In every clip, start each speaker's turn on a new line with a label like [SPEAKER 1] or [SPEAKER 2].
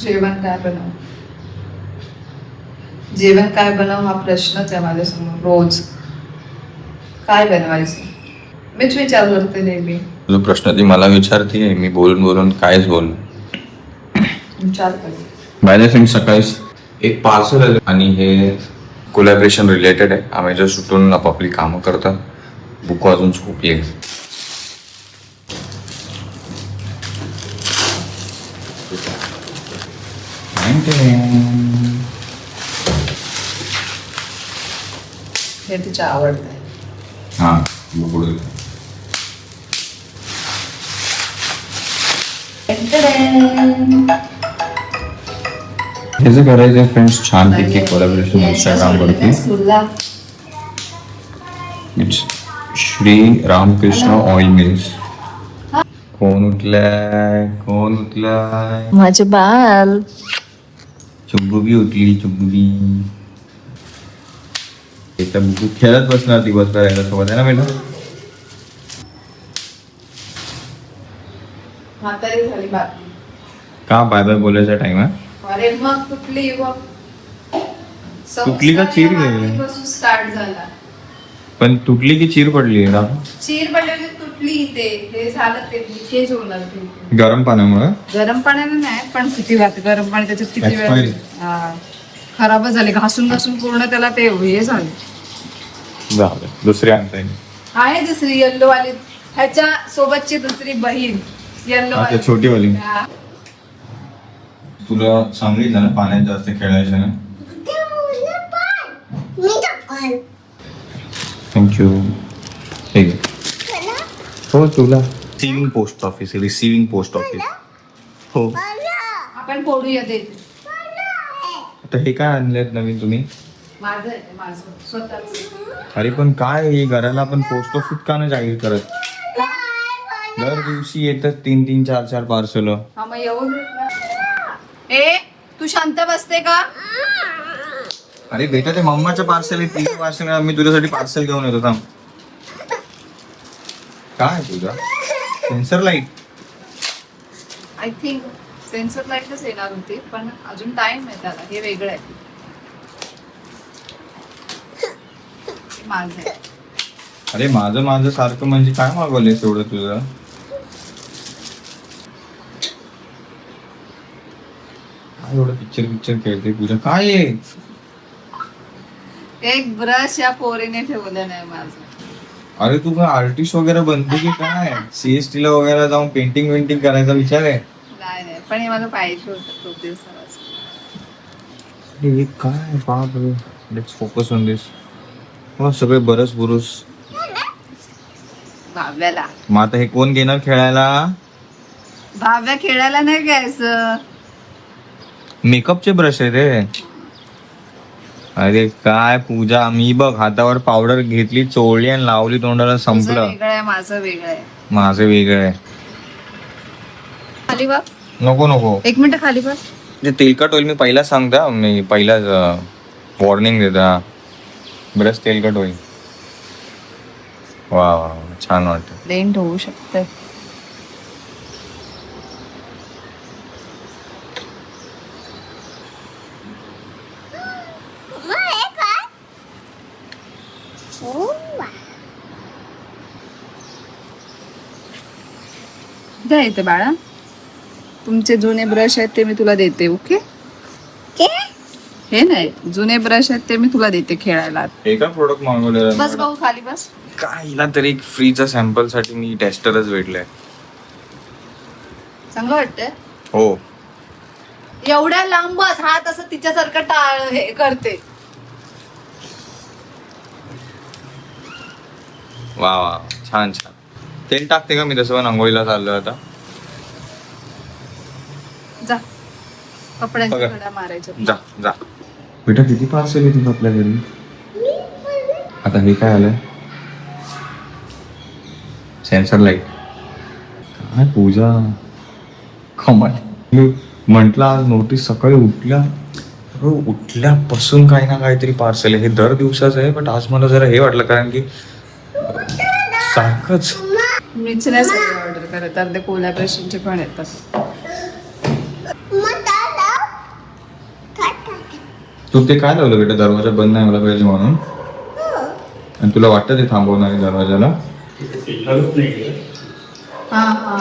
[SPEAKER 1] जेवण काय बनव? जेवण काय बनव हा प्रश्नच आहे माझ्यासमोर रोज. काय बनवायचं? मीच विचार करते नेहमी.
[SPEAKER 2] जो प्रश्न ती मला विचारते मी बोलून बोलून कायच बोल.
[SPEAKER 1] विचार
[SPEAKER 2] बाय द सकाळी एक पार्सल आलं आणि हे कोलॅबरेशन रिलेटेड आहे. आम्ही जर सुटून आपापली कामं करता बुक वाजून झोपली आहे
[SPEAKER 1] हे तिच्या आवडत आहे
[SPEAKER 2] हा बुकुड हे जे करायचं फ्रेंड्स छान पैकी कोलॅबरेशन इंस्टाग्राम वरती it's Shri Ramakrishna oil mills कोण उठलाय कोण उठलाय
[SPEAKER 1] माझे बाल.
[SPEAKER 2] चुब्बुबी उठली चुब्बुबी एकदा बुकू खेळत बसणार दिवसभर याच्या सोबत आहे ना बेटा?
[SPEAKER 1] म्हातारी झाली बाकी
[SPEAKER 2] का बाय बाय बोलायचा टाइम आहे
[SPEAKER 1] अरे मग तुटली
[SPEAKER 2] का चीर गेली?
[SPEAKER 1] पासून स्टार्ट झाला.
[SPEAKER 2] पण तुटली की चीर पडली ना?
[SPEAKER 1] चीर पडली म्हणजे तुटली ते हे झालं ते लिकेज होणार ते
[SPEAKER 2] गरम पाण्यामुळे?
[SPEAKER 1] गरम पाण्याने नाही पण किती वाट गरम पाणी त्याच्यात किती वेळ
[SPEAKER 2] Expiry.
[SPEAKER 1] हा. खराबच झाले घासून घासून पूर्ण त्याला ते हे झाले.
[SPEAKER 2] झालं दुसरी आणता येईल.
[SPEAKER 1] आहे दुसरी येल्लो वाली. ह्याच्या सोबतची दुसरी बहीण येल्लो
[SPEAKER 2] हा,
[SPEAKER 1] वाली.
[SPEAKER 2] ते छोटीवाली.
[SPEAKER 1] हा.
[SPEAKER 2] तुला सांगितलं ना पाण्यात जास्त खेळायचं ना? थँक्यू ठीक आहे हो तुला. Receiving post office receiving post office हो.
[SPEAKER 1] आपण फोडूया ते.
[SPEAKER 2] आता हे काय आणलेत नवीन तुम्ही?
[SPEAKER 1] माझं आहे ते, माझं. स्वतःच.
[SPEAKER 2] अरे पण काय हे घराला आपण पोस्ट ऑफिस का नाही जाहीर करत? दर दिवशी येतात तीन तीन चार चार पार्सल
[SPEAKER 1] हा मग ए तू शांत बसते का?
[SPEAKER 2] अरे बेटा ते मम्माचं पार्सल आहे तीन पार्सल मी तुझ्यासाठी पार्सल घेऊन येतो थांब. काय तुझा sensor light.
[SPEAKER 1] I think sensor लाईटच येणार होती पण अजून टाइम आहे त्याला. हे वेगळं आहे. हे माझं आहे.
[SPEAKER 2] अरे माझं माझं सारखं म्हणजे काय मागवलंयस एवढं तुझं? काय एवढं पिक्चर पिक्चर खेळते तुझं काय आहे?
[SPEAKER 1] एक ब्रश या पोरीने ठेवलं नाही माझं.
[SPEAKER 2] अरे तू काय आर्टिस्ट वगैरे बनते की काय? सीएसटी ला वगैरे जाऊन पेंटिंग वेंटिंग करायचा विचार आहे?
[SPEAKER 1] नाही नाही पण हे मला पाहिजे होतं खूप दिवसापासून.
[SPEAKER 2] अरे हे काय? बाप रे. लेट्स फोकस ऑन दिस सगळे बरस बुरुस
[SPEAKER 1] भाव्याला.
[SPEAKER 2] मग आता हे कोण घेणार खेळायला?
[SPEAKER 1] भाव्या खेळायला नाही घ्यायचं.
[SPEAKER 2] मेकअपचे ब्रश आहे ते अरे काय पूजा मी बघ हातावर पावडर घेतली चोळली आणि लावली तोंडाला
[SPEAKER 1] तुझं
[SPEAKER 2] संपलं.
[SPEAKER 1] वेगळं आहे माझं वेगळं आहे.
[SPEAKER 2] माझं वेगळं आहे.
[SPEAKER 1] खाली बघ.
[SPEAKER 2] नको नको.
[SPEAKER 1] एक मिनिट खाली बघ.
[SPEAKER 2] जे तेलकट होईल मी पहिला सांगता मी पहिलाच वॉर्निंग देता. ब्रश तेलकट होईल वा वा वा, छान वाटतं.
[SPEAKER 1] लेंट होऊ शकते. द्या इथे बाळा. तुमचे जुने ब्रश आहेत ते मी तुला देते ओके हे नाही जुने ब्रश आहेत ते मी तुला देते खेळायला.
[SPEAKER 2] हे का प्रोडक्ट
[SPEAKER 1] बस
[SPEAKER 2] मागवलेलं
[SPEAKER 1] भाऊ खाली बस.
[SPEAKER 2] काय हिला तरी एक फ्रीचा सॅम्पलसाठी मी टेस्टरच भेटलंय.
[SPEAKER 1] चांगलं वाटतंय?
[SPEAKER 2] हो.
[SPEAKER 1] एवढ्या लांबच हात असं तिच्यासारखं टाळ हे करते.
[SPEAKER 2] वा वा. छान छान. तेल टाकते का मी? तसं पण आंघोळीला चाललोय आता.
[SPEAKER 1] जा. कपड्यांच्या
[SPEAKER 2] बघा.
[SPEAKER 1] घड्या मारायच्या.
[SPEAKER 2] जा जा. बेटा किती पार्सल येतील आपल्या घरी? आता हे काय आलंय? सेन्सर लाइट काय पूजा? कमाल मी म्हंटल आज नोटीस सकाळी उठल्या. अरे उठल्यापासून काही ना काहीतरी पार्सल आहे. हे दर दिवसाचं आहे बट आज मला जरा हे वाटलं कारण की सारखंच
[SPEAKER 1] मीच नाही सगळे ऑर्डर करत. अर्धे कोलॅबरेशनचे पण येतात
[SPEAKER 2] तू ते काय लावलं बेटा? दरवाजा बंद नाही मला पाहिजे म्हणून. आणि तुला वाटतं ते थांबवणार आहे दरवाजाला?
[SPEAKER 1] हा हा.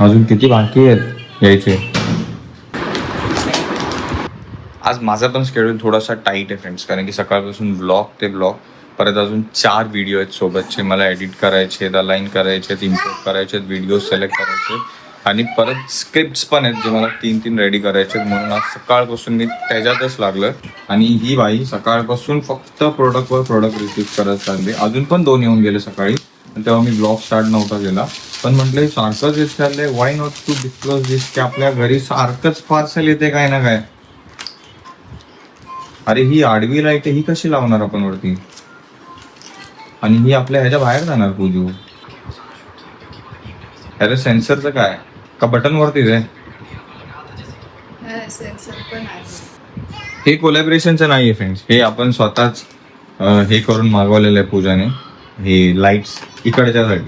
[SPEAKER 2] अजून किती बाकी आहेत यायचे? आज माझा पण शेड्यूल थोडासा टाईट आहे फ्रेंड्स कारण की सकाळपासून ब्लॉग ते ब्लॉग परत अजून चार व्हिडिओ आहेत सोबतचे. मला एडिट करायचे आहेत अलाईन करायचे आहेत इम्प्रूव्ह करायचे आहेत व्हिडिओ सिलेक्ट करायचे आहेत. आणि परत स्क्रिप्ट्स पण आहेत जे मला तीन तीन रेडी करायचे आहेत. म्हणून आज सकाळपासून मी त्याच्यातच लागलं आणि ही बाई सकाळपासून फक्त प्रोडक्टवर प्रोडक्ट रिसीव्ह करत चालली. अजून पण दोन येऊन गेले सकाळी. तेव्हा मी ब्लॉग स्टार्ट नव्हता केला. पण म्हटलं हे सारखंच येत चाललंय. Why not to disclose this की आपल्या घरी सारखंच पार्सल येते काय ना काय? अरे ही आडवी लाइट ही कशी लावणार आपण वरती? आणि ही आपल्या ह्याच्या बाहेर जाणार पूजू. अरे सेन्सरचं काय? का बटन वरतीच आहे. हे कोलॅबरेशनचं नाही आहे फ्रेंड्स हे आपण स्वतःच हे करून मागवलेलं आहे पूजाने. हे लाईट्स इकडच्यासाठी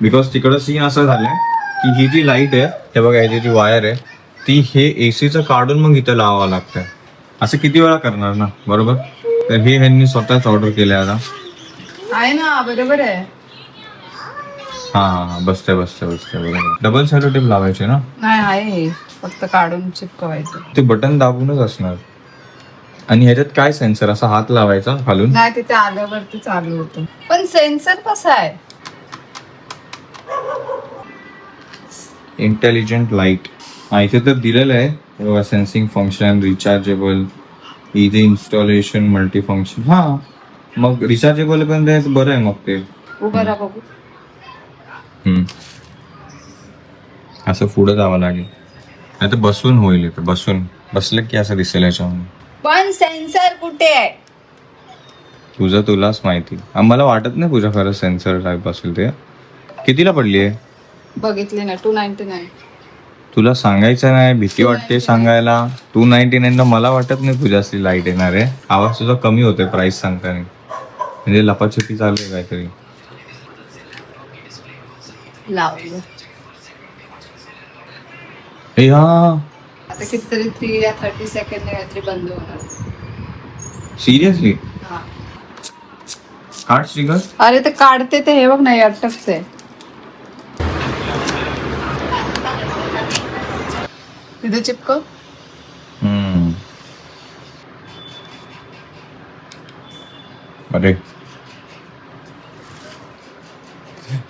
[SPEAKER 2] बिकॉज तिकडं सीन असं झालंय की ही जी लाइट आहे हे बघा याची जी वायर आहे ती हे एसीचं काढून मग इथं लावावं लागतं असं किती वेळा करणार ना? बरोबर? तर हे ह्यांनी स्वतःच ऑर्डर केलं आता.
[SPEAKER 1] आहे ना बरोबर आहे.
[SPEAKER 2] हा हा हा बसते बसते बसते बरोबर. डबल सॅलो टेप लावायचे ना?
[SPEAKER 1] नाही आहे. फक्त काढून चिपकवायचं.
[SPEAKER 2] ते बटन दाबूनच असणार. आणि ह्याच्यात काय सेन्सर असा हात लावायचा खालून?
[SPEAKER 1] नाही तिथे आल्यावरती चालू होतं. पण सेन्सर कसा आहे?
[SPEAKER 2] इंटेलिजंट लाइट हा इथे तर दिलेलं आहे. सेन्सिंग फंक्शन रिचार्जेबल इथे इन्स्टॉलेशन मल्टी फंक्शन हा. मग रिचार्जेबल पण ते बरं आहे मग ते.
[SPEAKER 1] उभं राहा बघू.
[SPEAKER 2] हम्म. असं पुढं जावं लागेल. नाही तर बसून होईल इथे बसून. बसलं की असं दिसेल याच्यामध्ये.
[SPEAKER 1] पण सेन्सर कुठे आहे?
[SPEAKER 2] तुझं तुलाच माहिती. आम्हाला वाटत नाही तुझ्या खरं सेन्सर टाईप असेल ते. कितीला पडली आहे?
[SPEAKER 1] बघितले ना टू नाईन्टी नाईन
[SPEAKER 2] तुला सांगायचं नाही भीती वाटते सांगायला. टू नाईन्टी नाईन मला वाटत नाही तुझ्या असली लाइट येणार आहे. आवाज तुझा कमी होतोय प्राइस सांगताना. म्हणजे लपाछपी चालू आहे काहीतरी.
[SPEAKER 1] लावलं.
[SPEAKER 2] ए हा.
[SPEAKER 1] आता कितीतरी थ्री या थर्टी सेकंड काहीतरी बंद होणार.
[SPEAKER 2] सिरियसली
[SPEAKER 1] हा.
[SPEAKER 2] कार्ड स्टिकर
[SPEAKER 1] अरे ते काढते ते हे बघ नाही अटकते तिथे चिपकव.
[SPEAKER 2] अरे.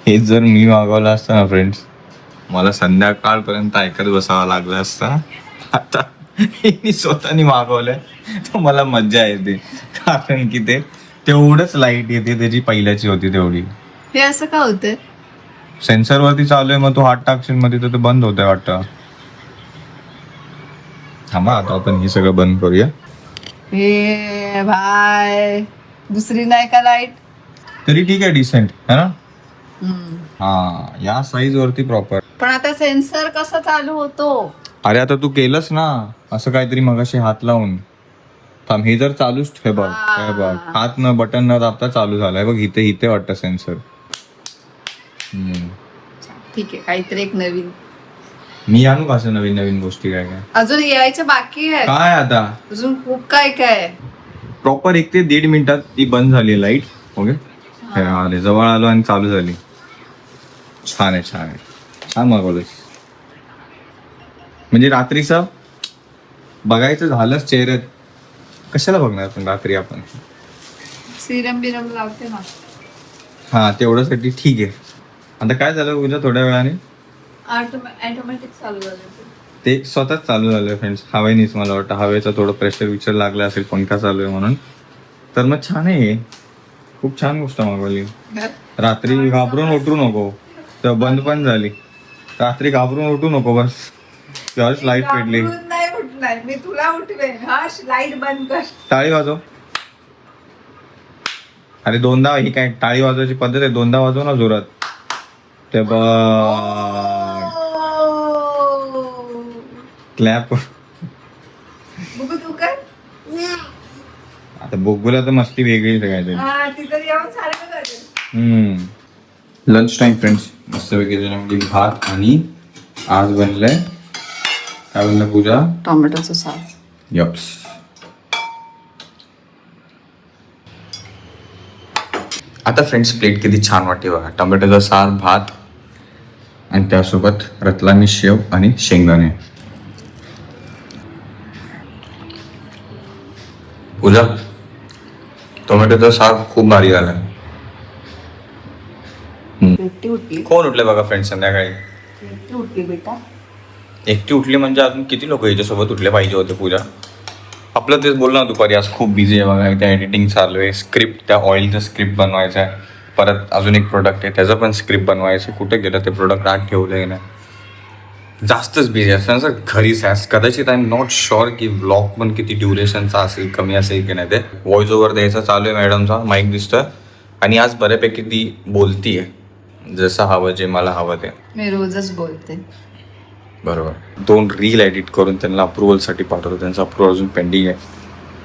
[SPEAKER 2] हे जर मी मागवलं असतं ना फ्रेंड्स मला संध्याकाळपर्यंत ऐकत बसावं लागलं असतं. आता मी स्वतःनी मागवलंय तर मला मज्जा येते. कारण की ते तेवढंच लाइट येते त्याची पहिल्याची होती तेवढी.
[SPEAKER 1] हे असं का होतंय?
[SPEAKER 2] सेन्सर वरती चालू आहे मग तू हात टाकशील मध्ये तर ते बंद होतंय वाटतं. थांबा आता आपण हे सगळं बंद करूया.
[SPEAKER 1] हे भाय दुसरी नाही का लाइट
[SPEAKER 2] तरी ठीक आहे डिसेंट है ना? हा या साईज वरती प्रॉपर
[SPEAKER 1] पण आता सेन्सर कसा चालू होतो?
[SPEAKER 2] अरे आता तू केलंस ना असं काहीतरी मगाशी हात लावून. थांब हे जर चालूच हे बघ हे बघ. हात न बटन न दाबता चालू झालाय. बघ इथे इथे वाटतं सेन्सर
[SPEAKER 1] ठीक आहे काहीतरी एक नवीन.
[SPEAKER 2] मी आणू का असं नवीन नवीन गोष्टी काय काय
[SPEAKER 1] अजून यायचं बाकी आहे
[SPEAKER 2] काय आता?
[SPEAKER 1] अजून खूप काय काय आहे.
[SPEAKER 2] प्रॉपर एक ते दीड मिनिटात ती बंद झाली लाइट ओके हे. आले जवळ आलो आणि चालू झाली. छान आहे छान आहे. छान मागवलंस म्हणजे रात्रीचं बघायचं झालंच चेहऱ्यात. कशाला बघणार पण रात्री आपण?
[SPEAKER 1] सिरम बिरम लावते ना.
[SPEAKER 2] हा तेवढ्यासाठी ठीक आहे. आता काय झालं उद्या थोड्या वेळाने?
[SPEAKER 1] ऑटोमॅटिक चालू झालं.
[SPEAKER 2] ते स्वतःच चालू झालं फ्रेंड्स हवेनीच मला वाटतं. हवेचा थोडं प्रेशर विचार लागला असेल पंखा चालू आहे म्हणून. तर मग छान आहे. हे. खूप छान गोष्ट मागवली. रात्री घाबरून उठू नको. तर बंद पण झाली. रात्री घाबरून उठू नको बस. तेव्हाच लाइट पेटली.
[SPEAKER 1] मी तुला उठवेन हा लाइट बंद कर.
[SPEAKER 2] टाळी वाजव. अरे दोनदा ही काय टाळी वाजवायची पद्धत आहे. दोनदा वाजव ना जोरात. ते बघ क्लॅप
[SPEAKER 1] बघू तू काय
[SPEAKER 2] आता बोगुला तर मस्ती वेगळीच
[SPEAKER 1] हा तिथं येऊन सारखं
[SPEAKER 2] हम्म. लंच टाइम फ्रेंड्स मस्तपैकी त्याच्यामध्ये भात आणि आज बनलंय काय बनलं पूजा?
[SPEAKER 1] टोमॅटोचं सास
[SPEAKER 2] यप्स आता फ्रेंड्स प्लेट किती छान वाटते बघा. टोमॅटोचा सार भात आणि त्यासोबत रतलामी शेव आणि शेंगदाणे. पूजा टोमॅटोचा सार खूप भारी झाला.
[SPEAKER 1] एकटी उठली?
[SPEAKER 2] कोण उठले बघा फ्रेंड्स संध्याकाळी?
[SPEAKER 1] एकटी उठली बेटा.
[SPEAKER 2] एकटी उठली म्हणजे अजून किती लोक याच्यासोबत उठले पाहिजे होते पूजा? आपलं तेच बोललो ना दुपारी आज खूप बिझी आहे बघा त्या एडिटिंग चालू आहे स्क्रिप्ट त्या ऑइलचं स्क्रिप्ट बनवायचं आहे. परत अजून एक प्रोडक्ट आहे त्याचं पण स्क्रिप्ट बनवायचं कुठे गेलं ते प्रोडक्ट आत ठेवलं आहे ना. जास्तच बिझी असतं. सर घरीच आहे कदाचित आय एम नॉट शुअर की ब्लॉग पण किती ड्युरेशनचा असेल कमी असेल की नाही ते. व्हॉइस ओव्हर द्यायचा चालू आहे मॅडमचा माईक दिसतोय. आणि आज बऱ्यापैकी ती बोलतीये. जसं हवं जे मला हवं ते.
[SPEAKER 1] मी रोजच बोलते.
[SPEAKER 2] बरोबर. दोन रील एडिट करून त्यांना अप्रुव्हलसाठी पाठवतो त्यांचं अप्रुव्हल अजून पेंडिंग आहे.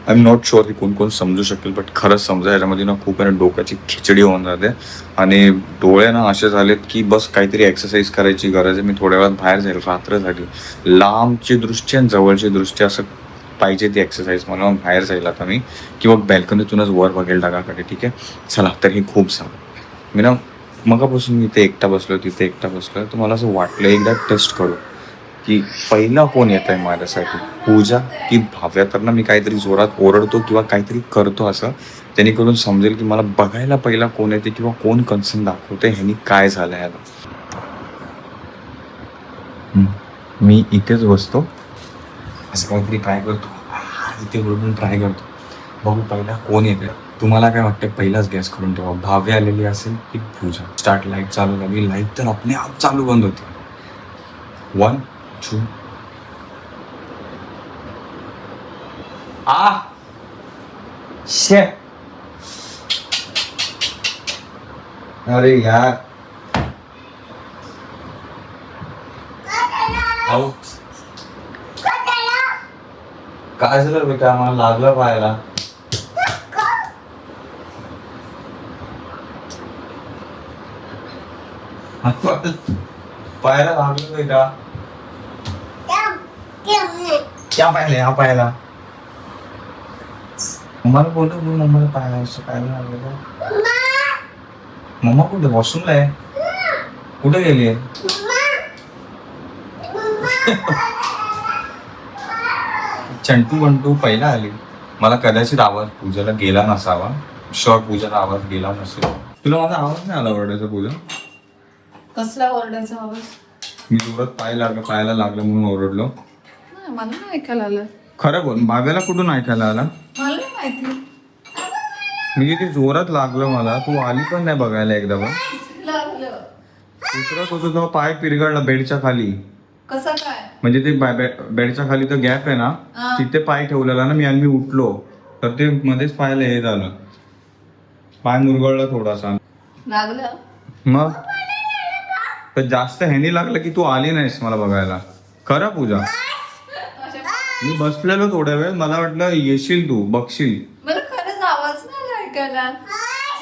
[SPEAKER 2] आय एम नॉट शुअर की कोण कोण समजू शकेल बट खरंच समजा याच्यामध्ये ना खूप आहे ना डोक्याची खिचडी होऊन जाते. आणि डोळे ना असे झालेत की बस काहीतरी एक्सरसाइज करायची गरज आहे. मी थोड्या वेळात बाहेर जाईल रात्रसाठी. लांबची दृष्टी आणि जवळची दृष्टी असं पाहिजे ती एक्सरसाइज मला. बाहेर जाईल आता मी. किंवा बॅल्कनीतूनच वर बघेल डागाकडे ठीक आहे? चला तर हे खूप झालं. मी ना मगापासून मी इथे एकटा बसलो तिथे एकटा बसलो तर मला असं वाटलं एकदा टेस्ट करू. की पहिला कोण येत आहे माझ्यासाठी? पूजा? की भाव्या तर ना मी काहीतरी जोरात ओरडतो किंवा काहीतरी करतो असं? जेणेकरून समजेल की मला बघायला पहिला कोण येते किंवा कोण कन्सर्न दाखवते? ह्यानी काय झालं याला मी इथेच बसतो. असं काहीतरी ट्राय करतो. इथे ओरडून ट्राय करतो. बघू पहिला कोण येते तुम्हाला काय वाटतं पहिलाच गॅस करून ठेवा. भावे आलेली असेल की पूजा. स्टार्ट लाइट चालू झाली. लाइट तर आपले आप चालू बंद होते. वन टू आ शे अरे यार अहो. काय झालं बेटा मला लागलं पाहायला पायाला लागलं बेटा क्या पाहिले हा पायाला मम्माला बोल मम्माला पायाला असं पायाला लागलं? मम्मा कुठे वॉशरूमला आहे कुठे गेली चंटू बंटू पहिला आली। मला कदाचित आवाज पूजाला गेला नसावा. शॉर्ट पूजाला आवाज गेला नसेल. तुला माझा आवाज नाही आला ओरडायचा पूजा?
[SPEAKER 1] कसला ओरडायचा आवाज?
[SPEAKER 2] मी जोरात पाय लागलं पायाला लागलं म्हणून ओरडलो.
[SPEAKER 1] नाही मला नाही ऐकायला आलं.
[SPEAKER 2] खरं बोल बाब्याला कुठून ऐकायला आला?
[SPEAKER 1] मला नाही माहिती.
[SPEAKER 2] मी किती जोरात लागलं मला तू आली पण नाही बघायला एकदा पण.
[SPEAKER 1] लागलं.
[SPEAKER 2] उतरत होतो तेव्हा पाय पिरगळला बेडच्या खाली.
[SPEAKER 1] कसं काय?
[SPEAKER 2] म्हणजे ते बॅ- बॅ- बेडच्या खाली तो गॅप आहे ना
[SPEAKER 1] हा.
[SPEAKER 2] तिथे पाय ठेवलेला ना मी आणि मी उठलो तर ते मध्येच पायाला हे झालं. पाय मुरगळला थोडासा.
[SPEAKER 1] लागलं?
[SPEAKER 2] मग? तर जास्त ह्यानी लागलं की तू आली नाहीस मला बघायला. खरं पूजा. मी बसलेलो थोड्या वेळ मला वाटलं येशील तू बघशील.
[SPEAKER 1] मला खरंच आवाज नाही आला ऐकायला.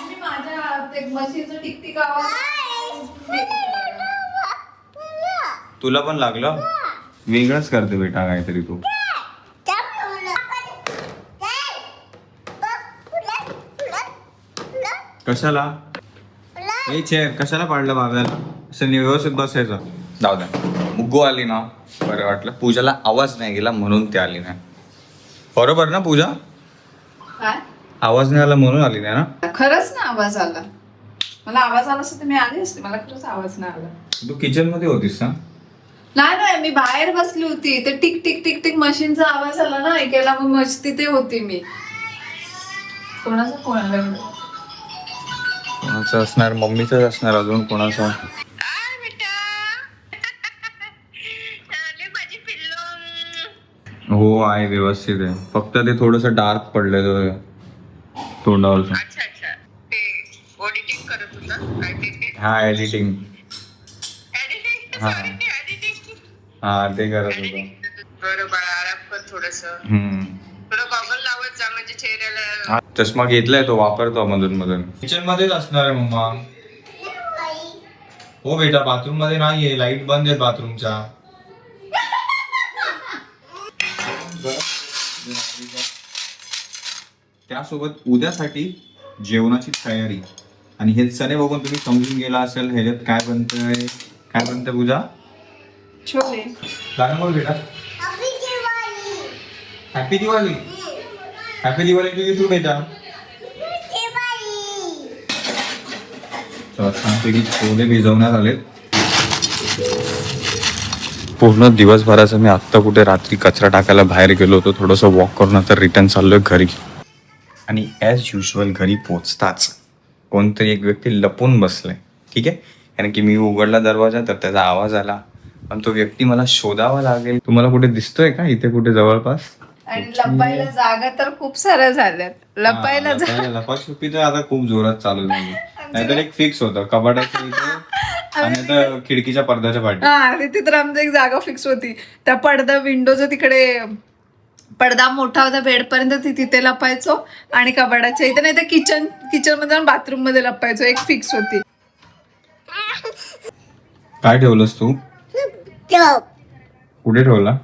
[SPEAKER 1] मी माझ्या ते मशीनचं टिकटिक आवाज
[SPEAKER 2] तुला पण लागलं? वेगळंच करते बेटा काहीतरी तू. कशाला? ए चेअर कशाला पाडलं बाब्याला? असं व्यवस्थित बसायचं. जाऊ द्या मुग्गू आली ना. बरं वाटलं. पूजाला आवाज नाही गेला म्हणून ती आली नाही. बरोबर ना पूजा?
[SPEAKER 1] काय?
[SPEAKER 2] आवाज नाही आला म्हणून आली नाही ना?
[SPEAKER 1] खरंच ना आवाज आला. मला आवाज आला असता तर मी आली असते. मला खरंच आवाज नाही आला.
[SPEAKER 2] तू किचनमध्ये होतीस ना?
[SPEAKER 1] नाही नाही मी बाहेर बसली होती. ते टिक टिक टिक टिक मशीनचा आवाज आला ना ऐकायला. मग मस्त तिथे होती मी. कोणाचा एवढं?
[SPEAKER 2] कोणाचं असणार? मम्मीचंच असणार अजून कोणाचं? हो आहे व्यवस्थित आहे. फक्त ते थोडस डार्क पडलेलं तोंडावरचं.
[SPEAKER 3] अच्छा अच्छा. ते ऑडिटिंग करत होता काय ते? ते
[SPEAKER 2] हा एडिटिंग
[SPEAKER 3] एडिटिंग
[SPEAKER 2] हा.
[SPEAKER 3] सॉरी एडिटिंग
[SPEAKER 2] हा ते करत होतो.
[SPEAKER 3] बरं बाळा आराम कर थोडस.
[SPEAKER 2] हम्म.
[SPEAKER 3] थोडं गॉगल लावत जा म्हणजे चेहऱ्याला.
[SPEAKER 2] हा, चष्मा घेतलाय तो वापरतो मधून मधून. किचन मध्येच असणार आहे मम्मा. हो बेटा बाथरूममध्ये नाहीये. लाइट बंद आहे बाथरूमच्या त्यासोबत उद्यासाठी जेवणाची तयारी. आणि हे चणे बघून तुम्ही समजून गेला असेल ह्याच्यात काय बनतंय काय बनतंय पूजा?
[SPEAKER 1] छोले.
[SPEAKER 2] गाणं बोल बेटा. Happy Diwali happy Diwali to you बेटा. तर छानपैकी छोले भिजवण्यात आले पूर्ण दिवसभराचं मी आत्ता कुठे रात्री कचरा टाकायला बाहेर गेलो होतो थोडंसं वॉक करून आता रिटर्न चाललोय घरी. आणि ॲज युजल घरी पोचताच कोणतरी एक व्यक्ती लपून बसलाय. ठीक आहे? कारण की मी उघडला दरवाजा तर त्याचा आवाज आला. पण तो व्यक्ती मला शोधावा लागेल. तुम्हाला कुठे दिसतोय का इथे कुठे जवळपास?
[SPEAKER 1] आणि लपायला जागा तर खूप साऱ्या झाल्यात. लपायला
[SPEAKER 2] लपाछुपी तर आता खूप जोरात चालू झाली. नाहीतर एक फिक्स होतं. कपाटाच्या इथे आणि आता खिडकीच्या पडद्याच्या पाठी.
[SPEAKER 1] हा तिथे तर आमची एक जागा फिक्स होती. त्या पडदा विंडोचं तिकडे पडदा मोठा होता बेड पर्यंत ती तिथे लपायचो आणि कबाडाच्या इथे. नाही तर किचन किचनमध्ये बाथरूममध्ये लपायचो. एक फिक्स होती.
[SPEAKER 2] काय ठेवलंस तू? कुठे ठेवला?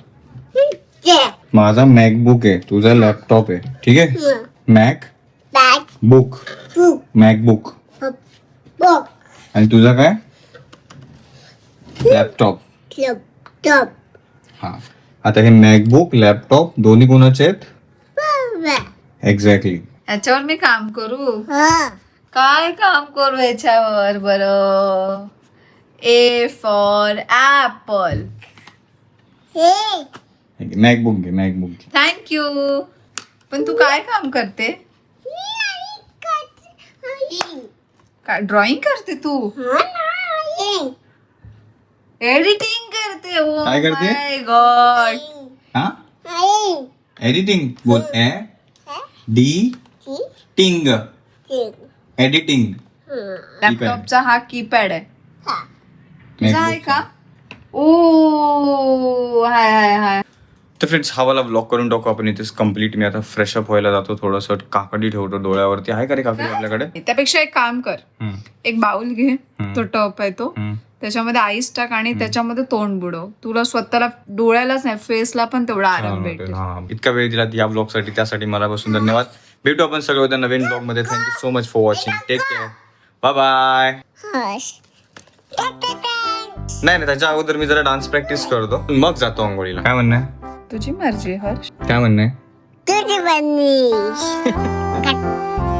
[SPEAKER 2] माझा मॅकबुक आहे. तुझा लॅपटॉप आहे. ठीक आहे? मॅक बुक मॅकबुक आणि तुझा काय? लॅपटॉप हा. आता हे मॅकबुक लॅपटॉप दोन्ही कोणाचे आहेत? एक्झॅक्टली
[SPEAKER 1] याच्यावर मी काम करू? काय काम करू याच्यावर बर? ए फॉर ऍपल
[SPEAKER 2] मॅकबुक घे मॅकबुक घे
[SPEAKER 1] थँक्यू पण तू काय काम करते? काय ड्रॉइंग करते. तू? एडिटिंग करते ओ
[SPEAKER 2] काय करते?
[SPEAKER 1] गॉड
[SPEAKER 2] हा? एडिटिंग बोल. ए? डी? टिंग. एडिटिंग
[SPEAKER 1] लॅपटॉपचा हा. कीपॅड आहे. तुझा आहे का? ओ हाय हाय हाय.
[SPEAKER 2] तर फ्रेंड्स हा वाला ब्लॉग करून टाकू आपण. इथेच कंप्लीट मी आता फ्रेश अप व्हायला जातो. थोडंसं काकडी ठेवतो डोळ्यावरती. आहे का रे काकडी आपल्याकडे?
[SPEAKER 1] त्यापेक्षा एक काम कर.
[SPEAKER 2] हम्म,
[SPEAKER 1] एक बाउल घे.
[SPEAKER 2] हम्म.
[SPEAKER 1] तो टप आहे तो.
[SPEAKER 2] हम्म.
[SPEAKER 1] त्याच्यामध्ये आईस टाक आणि त्याच्यामध्ये तोंड बुडव. तुला स्वतःला डोळ्यालाच नाही फेसला पण तेवढा आराम भेटेल.
[SPEAKER 2] हा. इतका वेळ दिला या ब्लॉगसाठी त्यासाठी मनापासून धन्यवाद. भेटू आपण सगळं उद्या नवीन ब्लॉगमध्ये thank you so much for watching take care bye bye नाही नाही त्याच्या अगोदर मी जरा डान्स प्रॅक्टिस करतो. मग जातो आंघोळीला. काय म्हणणं आहे?
[SPEAKER 1] तुझी मर्जी हर्ष.
[SPEAKER 2] काय म्हणणं आहे?
[SPEAKER 4] तुझी बनी